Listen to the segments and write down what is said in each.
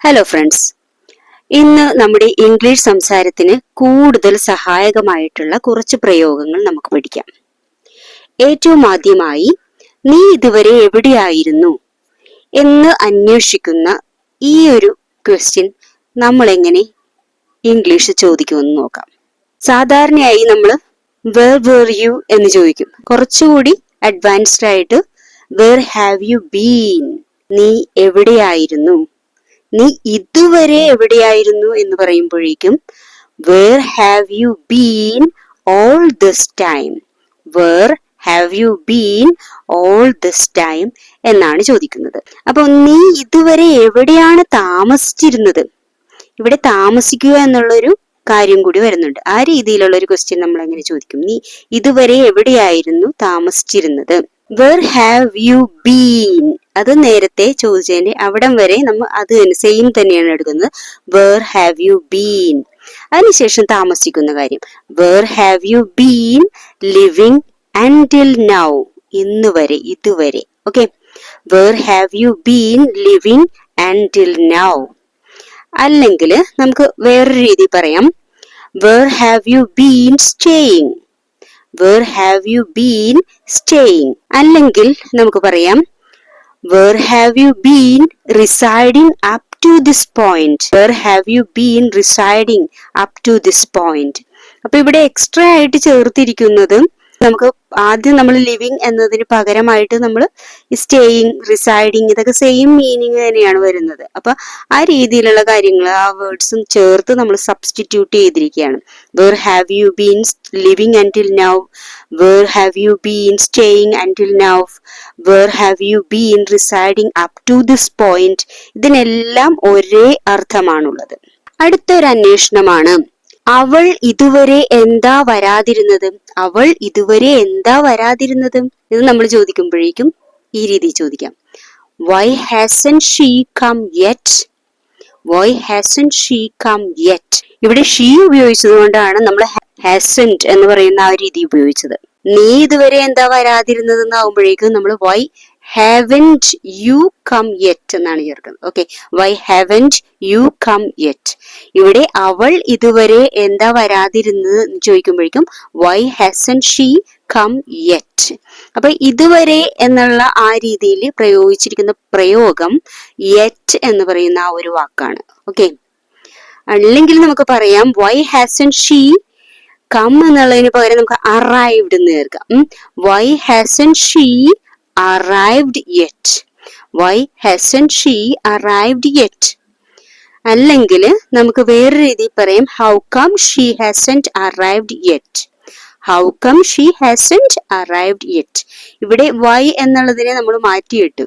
Hello friends ഇന്ന് നമ്മുടെ English സംസാരത്തിന് കൂടുതൽ സഹായകമായിട്ടുള്ള കുറച്ച് പ്രയോഗങ്ങൾ നമുക്ക് പഠിക്കാം. ഏറ്റവും ആദ്യമായി നീ ഇതുവരെ എവിടെയായിരുന്നു? എന്ന് അന്വേഷിക്കുന്ന ഈ ഒരു ക്വസ്റ്റ്യൻ നമ്മൾ എങ്ങനെ ഇംഗ്ലീഷ് ചോദിക്കുമെന്ന് നോക്കാം. സാധാരണയായി നമ്മൾ വേർ വേർ യു എന്ന് ചോദിക്കും. കുറച്ചുകൂടി അഡ്വാൻസ്ഡ് ആയിട്ട് വേർ ഹാവ് യു ബീൻ നീ എവിടെയായിരുന്നു? നീ ഇതുവരെ എവിടെയായിരുന്നു എന്ന് പറയുമ്പോഴേക്കും where have you been all this time where have you been all this time എന്നാണ് ചോദിക്കുന്നത്. അപ്പോൾ നീ ഇതുവരെ എവിടെയാണ് താമസിച്ചിരുന്നത്? ഇവിടെ താമസിക്കുക എന്നുള്ളൊരു കാര്യം കൂടി വരുന്നുണ്ട്. ആ രീതിയിലുള്ള ഒരു ക്വസ്റ്റ്യൻ നമ്മൾ എങ്ങനെ ചോദിക്കും. നീ ഇതുവരെ എവിടെയായിരുന്നു താമസിച്ചിരുന്നത്? വേർ ഹാവ് യു ബീൻ അത് നേരത്തെ ചോദിച്ചതിന്റെ അവിടം വരെ നമ്മൾ അത് സെയിം തന്നെയാണ് എടുക്കുന്നത്. വേർ ഹാവ് യു ബീൻ അതിനുശേഷം താമസിക്കുന്ന കാര്യം. Where have you been living until now ഇന്ന് വരെ ഇതുവരെ. Okay where have you been living until now അല്ലെങ്കിൽ നമുക്ക് വേറൊരു രീതി പറയാം. Where have you been staying where have you been staying അല്ലെങ്കിൽ നമുക്ക് പറയാം where have you been residing up to this point where have you been residing up to this point അപ്പൊ ഇവിടെ എക്സ്ട്രാ ആയിട്ട് ചേർത്തിരിക്കുന്നത് നമുക്ക് ആദ്യം നമ്മൾ ലിവിങ് എന്നതിന് പകരമായിട്ട് നമ്മൾ സ്റ്റേയിങ് റിസൈഡിങ് ഇതൊക്കെ സെയിം മീനിങ് തന്നെയാണ് വരുന്നത്. അപ്പൊ ആ രീതിയിലുള്ള കാര്യങ്ങൾ ആ വേർഡ്സും ചേർത്ത് നമ്മൾ സബ്സ്റ്റിറ്റ്യൂട്ട് ചെയ്തിരിക്കുകയാണ്. Where have you been living until now where have you been staying until now where have you been residing up to this point ഇതിനെല്ലാം ഒരേ അർത്ഥമാണുള്ളത്. അടുത്തൊരു അന്വേഷണമാണ് അവൾ ഇതുവരെ എന്താ വരാതിരുന്നത്? അവൾ ഇതുവരെ എന്താ വരാതിരുന്നത്? ഇത് നമ്മൾ ചോദിക്കുമ്പോഴേക്കും ഈ രീതിയിൽ ചോദിക്കാം. Why hasn't she come yet why hasn't she come yet ഇവിടെ ഷീ ഉപയോഗിച്ചത് കൊണ്ടാണ് നമ്മൾ ഹാസന്റ് എന്ന് പറയുന്ന ആ രീതി ഉപയോഗിച്ചത്. നീ ഇതുവരെ എന്താ വരാതിരുന്നത് എന്നാവുമ്പോഴേക്കും നമ്മൾ why haven't you come yet എന്നാണ് ചേർക്കുന്നത് okay why haven't you come yet ഇവിടെ അവൾ ഇതുവരെ എന്താ വരാതിരുന്നത് എന്ന് ചോദിക്കുമ്പോഴേക്കും why hasn't she come yet അപ്പൊ ഇതുവരെ എന്നുള്ള ആ രീതിയിൽ പ്രയോഗിച്ചിരിക്കുന്ന പ്രയോഗം യെറ്റ് എന്ന് പറയുന്ന ആ ഒരു വാക്കാണ്. ഓക്കെ അല്ലെങ്കിൽ നമുക്ക് പറയാം വൈ ഹാസൻ ഷീ കം എന്നുള്ളതിന് പകരം നമുക്ക് അറൈവ്ഡ് എന്ന് ചേർക്കാം. Why hasn't she arrived yet why hasn't she arrived yet അല്ലെങ്കിൽ നമുക്ക് വേറെ രീതിയിൽ പറയാം. How come she hasn't arrived yet how come she hasn't arrived yet ഇവിടെ വൈ എന്നുള്ളതിനെ നമ്മൾ മാറ്റിയിട്ടു.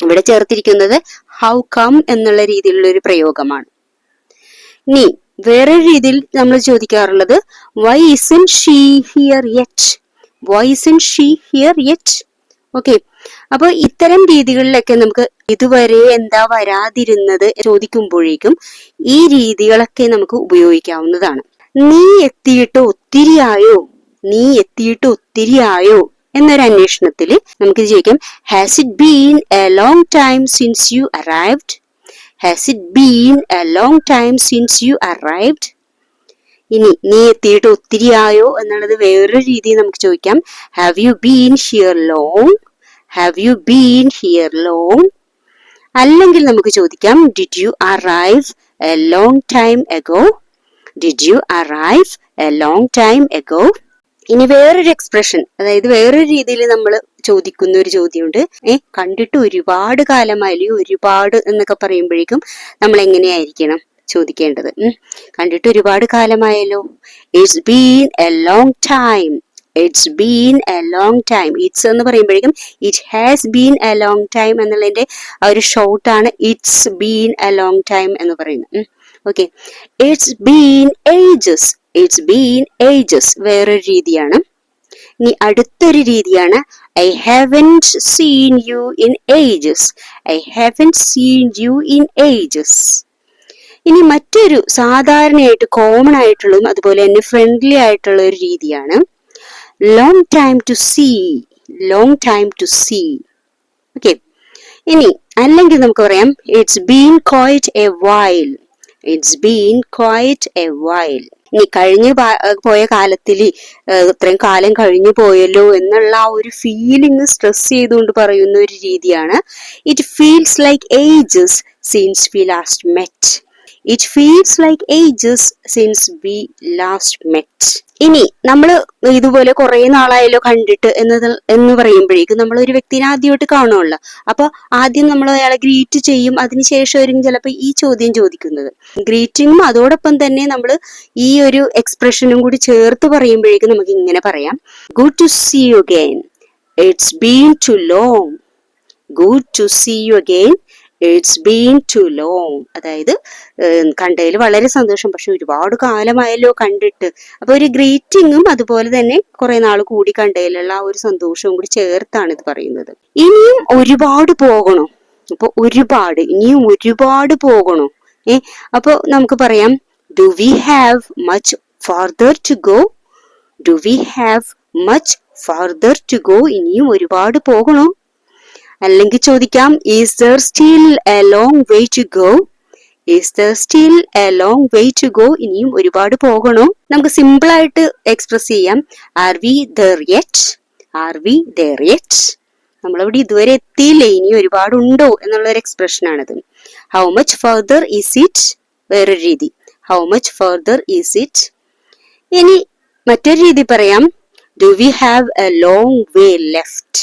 ഇവിടെ ചേർത്തിരിക്കുന്നത് ഹൗ കം എന്നുള്ള രീതിയിലുള്ള ഒരു പ്രയോഗമാണ്. ഇനി വേറൊരു രീതിയിൽ നമ്മൾ ചോദിക്കാറുള്ളത് why isn't she here yet why isn't she here yet okay അപ്പോൾ ഇത്തരം രീതികളിലൊക്കെ നമുക്ക് ഇതുവരെ എന്താ വരാതിരുന്നത് ചോദിക്കുമ്പോഴേക്കും ഈ രീതികളൊക്കെ നമുക്ക് ഉപയോഗിക്കാവുന്നതാണ്. നീ എത്തിയിട്ട് ഒത്തിരി ആയോ നീ എത്തിയിട്ട് ഒത്തിരി ആയോ എന്നൊരു അന്വേഷണത്തിൽ നമുക്ക് ചോദിക്കാം. Has it been a long time since you arrived has it been a long time since you arrived ഇനി നീ എത്തിയിട്ട് ഒത്തിരിയായോ എന്നുള്ളത് വേറൊരു രീതിയിൽ നമുക്ക് ചോദിക്കാം. Have you been here long have you been here long അല്ലെങ്കിൽ നമുക്ക് ചോദിക്കാം did you arrive a long time ago did you arrive a long time ago ഇനി വേറൊരു എക്സ്പ്രഷൻ അതായത് വേറൊരു രീതിയിൽ നമ്മൾ ചോദിക്കുന്ന ഒരു ചോദ്യമുണ്ട്. ഏ കണ്ടിട്ട് ഒരുപാട് കാലമായാലും ഒരുപാട് എന്നൊക്കെ പറയുമ്പോഴേക്കും നമ്മൾ എങ്ങനെയായിരിക്കണം? ചോദിക്കേണ്ടത്. കണ്ടിട്ട് ഒരുപാട് കാലമായല്ലോ. It's been a long time it's been a long time it's എന്ന് പറയുമ്പോഴേക്കും it has been a long time എന്നുള്ളതിന്റെ ആ ഒരു ഷോർട്ടാണ് it's been a long time എന്ന് പറയുന്നത്. Okay it's been ages it's been ages വേറൊരു രീതിയാണ്. ഇനി അടുത്തൊരു രീതിയാണ്. I haven't seen you in ages I haven't seen you in ages ഇനി മറ്റൊരു സാധാരണയായിട്ട് കോമൺ ആയിട്ടുള്ളതും അതുപോലെ തന്നെ ഫ്രണ്ട്ലി ആയിട്ടുള്ള ഒരു രീതിയാണ്. Long time to see long time to see okay ഇനി അല്ലെങ്കിൽ നമുക്ക് പറയാം it's been quite a while it's been quite a while ഇനി കഴിഞ്ഞു പോയ കാലത്തിൽ ഇത്രയും കാലം കഴിഞ്ഞു പോയല്ലോ എന്നുള്ള ആ ഒരു ഫീലിംഗ് സ്ട്രെസ് ചെയ്തുകൊണ്ട് പറയുന്ന ഒരു രീതിയാണ്. It feels like ages since we last met it feels like ages since we last met ഇനി നമ്മൾ ഇതുപോലെ കുറെ നാളായല്ലോ കണ്ടിട്ട് എന്നത് എന്ന് പറയുമ്പോഴേക്കും നമ്മൾ ഒരു വ്യക്തിനെ ആദ്യമായിട്ട് കാണുമല്ലോ അപ്പൊ ആദ്യം നമ്മൾ അയാളെ ഗ്രീറ്റ് ചെയ്യും അതിനുശേഷമായിരിക്കും ചിലപ്പോൾ ഈ ചോദ്യം ചോദിക്കുന്നത്. ഗ്രീറ്റിങ്ങും അതോടൊപ്പം തന്നെ നമ്മൾ ഈ ഒരു എക്സ്പ്രഷനും കൂടി ചേർത്ത് പറയുമ്പോഴേക്കും നമുക്ക് ഇങ്ങനെ പറയാം. Good to see you again it's been too long good to see you again it's been too long അതായത് കണ്ടതിൽ വളരെ സന്തോഷം. പക്ഷെ ഒരുപാട് കാലമായല്ലോ കണ്ടിട്ട്. അപ്പൊ ഒരു ഗ്രീറ്റിങ്ങും അതുപോലെ തന്നെ കുറെ നാൾ കൂടി കണ്ടതിലുള്ള ആ ഒരു സന്തോഷവും കൂടി ചേർത്താണ് ഇത് പറയുന്നത്. ഇനിയും ഒരുപാട് പോകണോ. അപ്പൊ ഒരുപാട് ഇനിയും ഒരുപാട് പോകണോ. ഏ അപ്പൊ നമുക്ക് പറയാം do we have much farther to go do we have much farther to go ഇനിയും ഒരുപാട് പോകണോ? അല്ലെങ്കിൽ ചോദിക്കാം is there still a long way to go is there still a long way to go ഇനിയും ഒരുപാട് പോകണോ. നമുക്ക് സിമ്പിൾ ആയിട്ട് എക്സ്പ്രസ് ചെയ്യാം. Are we there yet are we there yet നമ്മളവിടെ ഇതുവരെ എത്തിയില്ലേ? ഇനി ഒരുപാട് ഉണ്ടോ എന്നുള്ള ഒരു എക്സ്പ്രഷൻ ആണത്. How much further is it വേറൊരു രീതി. How much further is it ഇനി മറ്റൊരു രീതി പറയാം. Do we have a long way left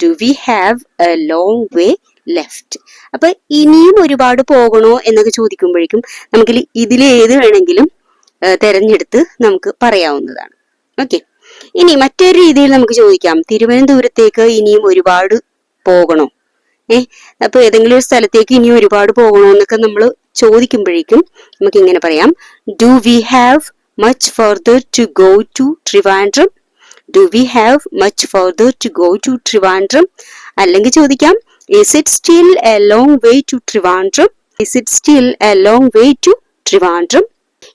do we have a long way left അപ്പൊ ഇനിയും ഒരുപാട് പോകണോ എന്നൊക്കെ ചോദിക്കുമ്പോഴേക്കും നമുക്ക് ഇതിൽ ഏത് വേണമെങ്കിലും തെരഞ്ഞെടുത്ത് നമുക്ക് പറയാവുന്നതാണ്. ഓക്കെ. ഇനി മറ്റൊരു രീതിയിൽ നമുക്ക് ചോദിക്കാം. തിരുവനന്തപുരത്തേക്ക് ഇനിയും ഒരുപാട് പോകണോ? ഏ അപ്പൊ ഏതെങ്കിലും ഒരു സ്ഥലത്തേക്ക് ഇനിയും ഒരുപാട് പോകണോ എന്നൊക്കെ നമ്മൾ ചോദിക്കുമ്പോഴേക്കും നമുക്ക് ഇങ്ങനെ പറയാം. Do we have much further to go to Trivandrum do we have much further to go to Trivandrum അല്ലെങ്കിൽ ചോദിക്കാം is it still a long way to Trivandrum is it still a long way to Trivandrum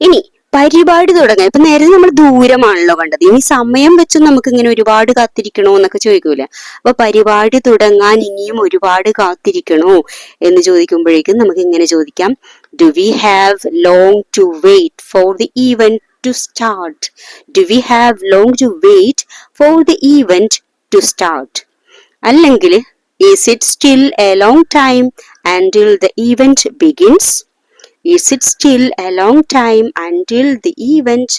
ഇനി പരിപാടി തുടങ്ങാൻ ഇപ്പൊ നേരത്തെ നമ്മൾ ദൂരമാണല്ലോ കണ്ടത്. ഇനി സമയം വെച്ച് നമുക്ക് ഇങ്ങനെ ഒരുപാട് കാത്തിരിക്കണോ എന്നൊക്കെ ചോദിക്കൂല. അപ്പൊ പരിപാടി തുടങ്ങാൻ ഇനിയും ഒരുപാട് കാത്തിരിക്കണോ എന്ന് ചോദിക്കുമ്പോഴേക്കും നമുക്ക് ഇങ്ങനെ ചോദിക്കാം. Do we have long to wait for the event to start? Do we have long to wait for the event to start? അല്ലെങ്കിൽ is it still a long time until the event begins is it still a long time until the event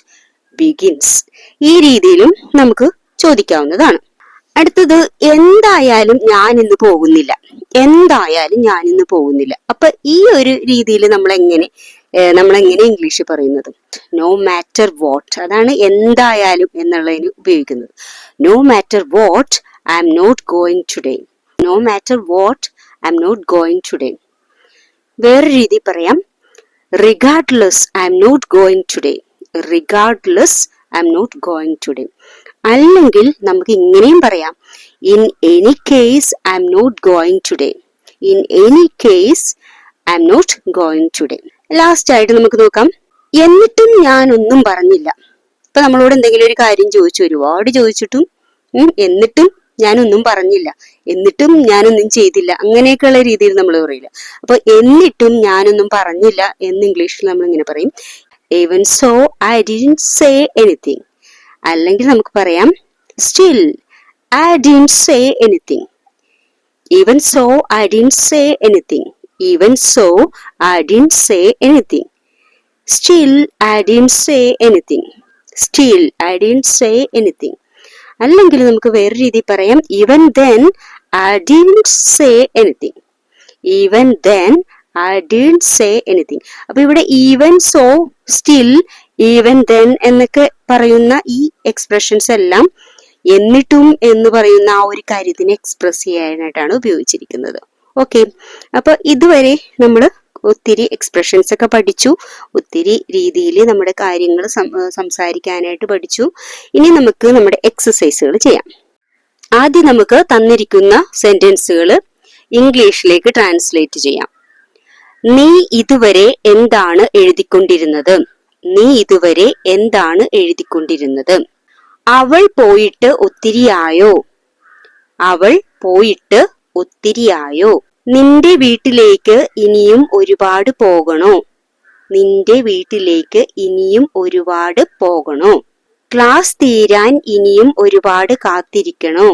begins ഈ രീതിയിലും നമുക്ക് ചോദിക്കാവുന്നതാണ്. അടുത്തത് എന്തായാലും ഞാൻ ഇന്ന് പോകുന്നില്ല. എന്തായാലും ഞാൻ ഇന്ന് പോകുന്നില്ല. അപ്പൊ ഈ ഒരു രീതിയിൽ നമ്മൾ എങ്ങനെ നമ്മൾ എങ്ങനെ ഇംഗ്ലീഷിൽ പറയുന്നത്? നോ മാറ്റർ വാട്ട് അതാണ് എന്തായാലും എന്നുള്ളതിന് ഉപയോഗിക്കുന്നത്. No matter what I'm not going today no matter what I'm not going today വേറെ രീതി പറയാം. Regardless I'm not going today regardless I'm not going today അല്ലെങ്കിൽ നമുക്ക് ഇങ്ങനെയും പറയാം. In any case I'm not going today in any case I'm not going today last ആയിട്ട് നമുക്ക് നോക്കാം. എന്നിട്ടും ഞാൻ ഒന്നും പറഞ്ഞില്ല. ഇപ്പൊ നമ്മളോട് എന്തെങ്കിലും ഒരു കാര്യം ചോദിച്ചു ഒരുപാട് ചോദിച്ചിട്ടും എന്നിട്ടും ഞാനൊന്നും പറഞ്ഞില്ല. എന്നിട്ടും ഞാനൊന്നും ചെയ്തില്ല. അങ്ങനെയൊക്കെയുള്ള രീതിയിൽ നമ്മൾ പറയില്ല. അപ്പൊ എന്നിട്ടും ഞാനൊന്നും പറഞ്ഞില്ല എന്ന് ഇംഗ്ലീഷിൽ നമ്മൾ ഇങ്ങനെ പറയും. Even so I didn't say anything അല്ലെങ്കിൽ നമുക്ക് പറയാം still I didn't say anything even so I didn't say anything even so I didn't say anything still I didn't say anything still I didn't say anything അല്ലെങ്കിൽ നമുക്ക് വേറെ രീതി പറയാം. Even then I didn't say anything even then I didn't say anything അപ്പൊ ഇവിടെ even so still even then എന്നൊക്കെ പറയുന്ന ഈ എക്സ്പ്രഷൻസ് എല്ലാം എന്നിട്ടും എന്ന് പറയുന്ന ആ ഒരു കാര്യത്തിനെ എക്സ്പ്രസ് ചെയ്യാനായിട്ടാണ് ഉപയോഗിച്ചിരിക്കുന്നത്. ഓക്കെ അപ്പൊ ഇതുവരെ നമ്മൾ ഒത്തിരി എക്സ്പ്രഷൻസ് ഒക്കെ പഠിച്ചു. ഒത്തിരി രീതിയിൽ നമ്മുടെ കാര്യങ്ങൾ സംസാരിക്കാനായിട്ട് പഠിച്ചു. ഇനി നമുക്ക് നമ്മുടെ എക്സസൈസുകൾ ചെയ്യാം. ആദ്യം നമുക്ക് തന്നിരിക്കുന്ന സെന്റൻസുകൾ ഇംഗ്ലീഷിലേക്ക് ട്രാൻസ്ലേറ്റ് ചെയ്യാം. നീ ഇതുവരെ എന്താണ് എഴുതിക്കൊണ്ടിരുന്നത്? നീ ഇതുവരെ എന്താണ് എഴുതിക്കൊണ്ടിരുന്നത്? അവൾ പോയിട്ട് ഒത്തിരിയായോ? അവൾ പോയിട്ട് ഒത്തിരിയായോ? നിന്റെ വീട്ടിലേക്ക് ഇനിയും ഒരുപാട് പോകണോ? നിന്റെ വീട്ടിലേക്ക് ഇനിയും ഒരുപാട് പോകണോ? ക്ലാസ് തീരാൻ ഇനിയും ഒരുപാട് കാത്തിരിക്കണോ?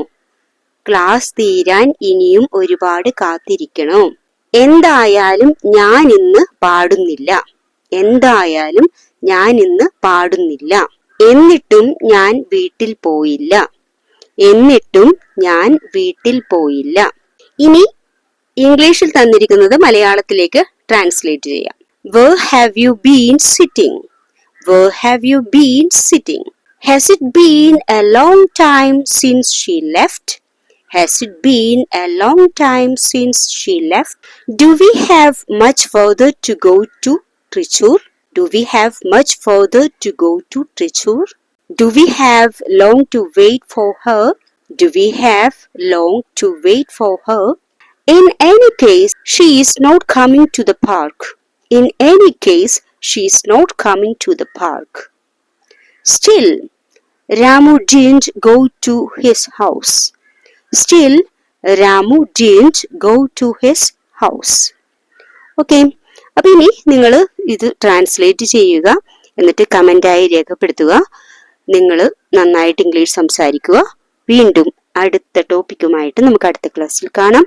ക്ലാസ് തീരാൻ ഇനിയും ഒരുപാട് കാത്തിരിക്കണോ? എന്തായാലും ഞാൻ ഇന്ന് പാടുന്നില്ല. എന്തായാലും ഞാൻ ഇന്ന് പാടുന്നില്ല. എന്നിട്ടും ഞാൻ വീട്ടിൽ പോയില്ല. എന്നിട്ടും ഞാൻ വീട്ടിൽ പോയില്ല. ഇനി ഇംഗ്ലീഷിൽ തന്നിരിക്കുന്നത് മലയാളത്തിലേക്ക് ട്രാൻസ്ലേറ്റ് ചെയ്യാം Where have you been sitting? Where have you been sitting? Has it been a long time since she left? Has it been a long time since she left? Do we have much further to go to Trichur? Do we have much further to go to Trichur? Do we have long to wait for her? Do we have long to wait for her? In any case, she is not coming to the park. In any case, she is not coming to the park. Still, Ramu didn't go to his house. Still, Ramu didn't go to his house. Okay അപ്പൊ ഇനി നിങ്ങൾ ഇത് translate ചെയ്യുക എന്നിട്ട് കമന്റായി രേഖപ്പെടുത്തുക നിങ്ങൾ നന്നായിട്ട് English സംസാരിക്കുക വീണ്ടും അടുത്ത ടോപ്പിക്കുമായിട്ട് നമുക്ക് അടുത്ത ക്ലാസ്സിൽ കാണാം